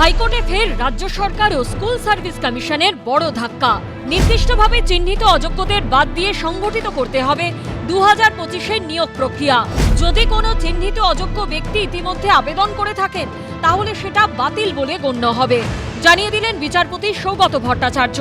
হাইকোর্টে ফের রাজ্য সরকার ও স্কুল সার্ভিস কমিশনের বড় ধাক্কা। নির্দিষ্টভাবে চিহ্নিত অযোগ্যদের বাদ দিয়ে সংগঠিত করতে হবে দু হাজার পঁচিশের নিয়োগ প্রক্রিয়া। যদি কোনো চিহ্নিত অযোগ্য ব্যক্তি ইতিমধ্যে আবেদন করে থাকেন, তাহলে সেটা বাতিল বলে গণ্য হবে। জানিয়ে দিলেন বিচারপতি সৌগত ভট্টাচার্য।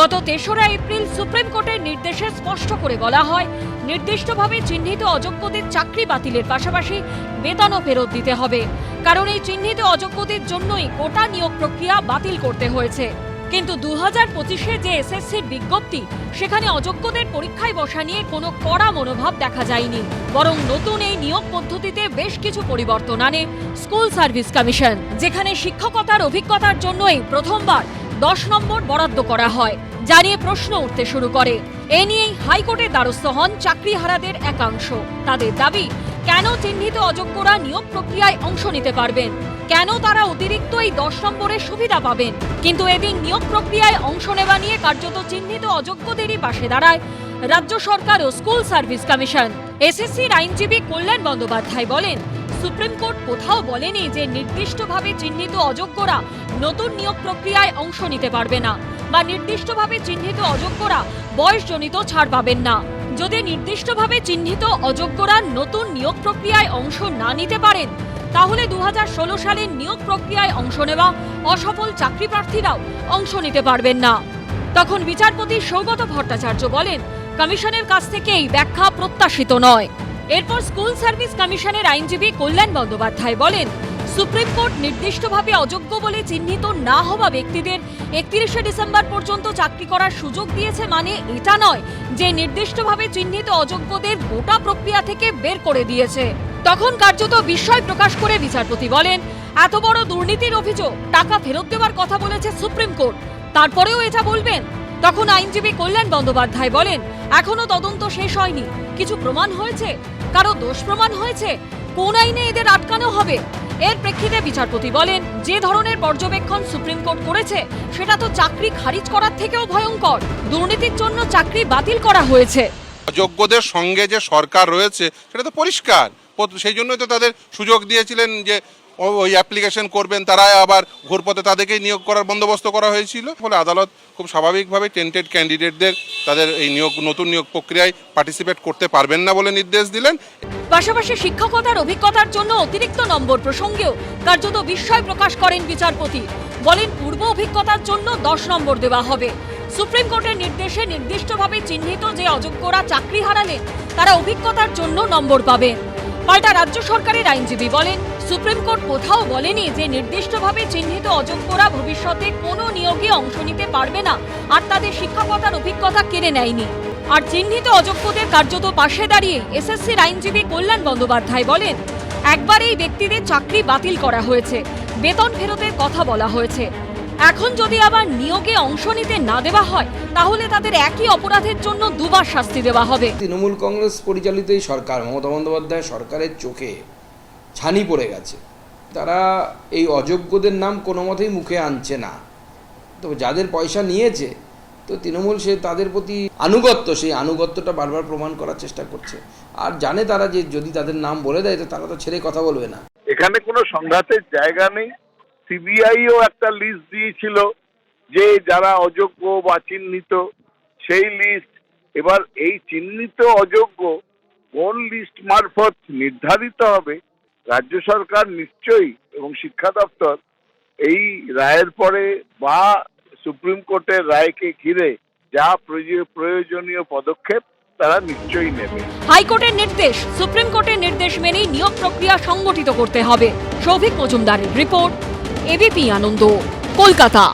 গত তেসরা এপ্রিল সুপ্রিম কোর্টের নির্দেশে স্পষ্ট করে বলা হয়, নির্দিষ্টভাবে চিহ্নিত অযোগ্যদের চাকরি বাতিলের পাশাপাশি বেতনও ফেরত দিতে হবে। কারণ এই চিহ্নিত অযোগ্যদের জন্যই গোটা নিয়োগ প্রক্রিয়া বাতিল করতে হয়েছে। কিন্তু দু হাজার পঁচিশে যে এসএসসির বিজ্ঞপ্তি, সেখানে অযোগ্যদের পরীক্ষায় বসা নিয়ে কোনো কড়া মনোভাব দেখা যায়নি। বরং নতুন এই নিয়োগ পদ্ধতিতে বেশ কিছু পরিবর্তন আনে স্কুল সার্ভিস কমিশন, যেখানে শিক্ষকতার অভিজ্ঞতার জন্যই প্রথমবার দশ নম্বর বরাদ্দ করা হয় যা নিয়ে প্রশ্ন উঠতে শুরু করে। এ নিয়েই হাইকোর্টে দ্বারস্থ হন চাকরিহারাদের একাংশ। তাদের দাবি, কেন চিহ্নিত অযোগ্যরা নিয়োগ প্রক্রিয়ায় অংশ নিতে পারবেন? কেন তারা অতিরিক্ত এই দশ নম্বরের সুবিধা পাবেন? কিন্তু এদিন নিয়োগ প্রক্রিয়ায় অংশ নেওয়া নিয়ে কার্যত চিহ্নিত অযোগ্যদেরই পাশে দাঁড়ায় রাজ্য সরকার ও স্কুল সার্ভিস কমিশন। এসএসসির আইনজীবী কল্যাণ বন্দ্যোপাধ্যায় বলেন সুপ্রিম কোর্ট কোথাও বলেনি যে নির্দিষ্টভাবে চিহ্নিত অযোগ্যরা নতুন নিয়োগ প্রক্রিয়ায় অংশ নিতে পারবে না, বা নির্দিষ্টভাবে চিহ্নিত অযোগ্যরা বয়সজনিত ছাড় পাবেন না। যদি নির্দিষ্টভাবে চিহ্নিত অযোগ্যরা নতুন নিয়োগ প্রক্রিয়ায় অংশ না নিতে পারেন, তাহলে দুহাজার ষোলো সালের নিয়োগ প্রক্রিয়ায় অংশ নেওয়া অসফল চাকরি প্রার্থীরাও অংশ নিতে পারবেন না। তখন বিচারপতি সৌগত ভট্টাচার্য বলেন, কমিশনের কাছ থেকে এই ব্যাখ্যা প্রত্যাশিত নয়। এরপর স্কুল সার্ভিস কমিশনের আইনজীবী কল্যাণ বন্দ্যোপাধ্যায় বলেন, সুপ্রিম কোর্ট নির্দিষ্টভাবে অযোগ্য বলে চিহ্নিত না হওয়া ব্যক্তিদের একত্রিশে ডিসেম্বর পর্যন্ত চাকরি করার সুযোগ দিয়েছে মানে এটা নয় যে নির্দিষ্টভাবে চিহ্নিত অযোগ্যদের গোটা প্রক্রিয়া থেকে বের করে দিয়েছে। তখন কার্যত বিস্ময় প্রকাশ করে বিচারপতি বলেন, এত বড় দুর্নীতির অভিযোগ, টাকা ফেরত দেওয়ার কথা বলেছে সুপ্রিম কোর্ট, তারপরেও এটা বলবেন? তখন আইনজীবী কল্যাণ বন্দ্যোপাধ্যায় বলেন এখনও তদন্ত শেষ হয়নি। কিছু প্রমাণ হয়েছে? কারও দোষ প্রমাণ হয়েছে? কোন আইনে এদের আটকানো হবে? এর প্রেক্ষিতে বিচারপতি বলেন, যে ধরনের পর্যবেক্ষণ সুপ্রিম কোর্ট করেছে, সেটা তো চাকরি খারিজ করার থেকেও ভয়ঙ্কর। দুর্নীতির জন্য চাকরি বাতিল করা হয়েছে। যোগ্যদের সঙ্গে যে সরকার রয়েছে, সেটা তো পরিষ্কার। সেই জন্যই তো তাদের সুযোগ দিয়েছিলেন যে ওই অ্যাপ্লিকেশন করবেন তারা আবার ঘুরপথে তাদেরকেই নিয়োগ করার বন্দোবস্ত করা হয়েছিল। ফলে আদালত খুব স্বাভাবিকভাবে টেন্টেড ক্যান্ডিডেটদের তাদের এই নিয়োগ, নতুন নিয়োগ প্রক্রিয়ায় পার্টিসিপেট করতে পারবেন না বলে নির্দেশ দিলেন। পাশাপাশি শিক্ষকতার অভিজ্ঞতার জন্য অতিরিক্ত নম্বর প্রসঙ্গেও কার্যত বিস্ময় প্রকাশ করেন বিচারপতি। বলেন, পূর্ব অভিজ্ঞতার জন্য দশ নম্বর দেওয়া হবে। সুপ্রিম কোর্টের নির্দেশে নির্দিষ্টভাবে চিহ্নিত যে অযোগ্যরা চাকরি হারালেন, তারা অভিজ্ঞতার জন্য নম্বর পাবেন। পাল্টা রাজ্য সরকারের আইনজীবী বলেন, সুপ্রিম কোর্ট কোথাও বলেনি যে নির্দিষ্টভাবে চিহ্নিত অযোগ্যরা ভবিষ্যতে কোনো নিয়োগে অংশ নিতে পারবে না, আর তাদের শিক্ষকতার অভিজ্ঞতা কেড়ে নেয়নি। আর চিহ্নিত অযোগ্যদের কার্যত পাশে দাঁড়িয়ে এসএসসির আইনজীবী কল্যাণ বন্দ্যোপাধ্যায় বলেন, একবার এই ব্যক্তিদের চাকরি বাতিল করা হয়েছে, বেতন ফেরতের কথা বলা হয়েছে। এখন যদি আবার নিয়োগে অংশ নিতে না দেওয়া হয় তাহলে তাদের একই অপরাধের জন্য দুবার শাস্তি দেওয়া হবে। তৃণমূল কংগ্রেস পরিচালিত এই সরকার মমতা বন্দ্যোপাধ্যায় সরকারের চোখে ছানি পড়ে গেছে। তারা এই অযোগ্যদের নাম কোনো মতেই মুখে আনছে না। তো যাদের পয়সা নিয়েছে তো তৃণমূল সে তাদের প্রতি আনুগত্য সেই আনুগত্যটা বারবার প্রমাণ করার চেষ্টা করছে। আর জানে তারা যে যদি তাদের নাম বলে দেয় তো তারা তো ছেড়ে কথা বলবে না। এখানে কোনো সংঘাতের জায়গা নেই। সিবিআইও একটা লিস্ট দিয়েছিল যে যারা অযোগ্য বা চিহ্নিত, সেই লিস্ট এবার এই চিহ্নিত অযোগ্য কোন লিস্ট মারফত নির্ধারিত হবে, রাজ্য সরকার নিশ্চয়ই এবং শিক্ষা দপ্তর এই রায়ের পরে বা সুপ্রিম কোর্টের রায়কে ঘিরে যা প্রয়োজনীয় পদক্ষেপ তারা নিশ্চয়ই নেবে। হাইকোর্টের নির্দেশ, সুপ্রিম কোর্টের নির্দেশ মেনেই নিয়োগ প্রক্রিয়া সংগঠিত করতে হবে। সৌভিক মজুমদারের রিপোর্ট। এবিপি আনন্দ কলকাতা।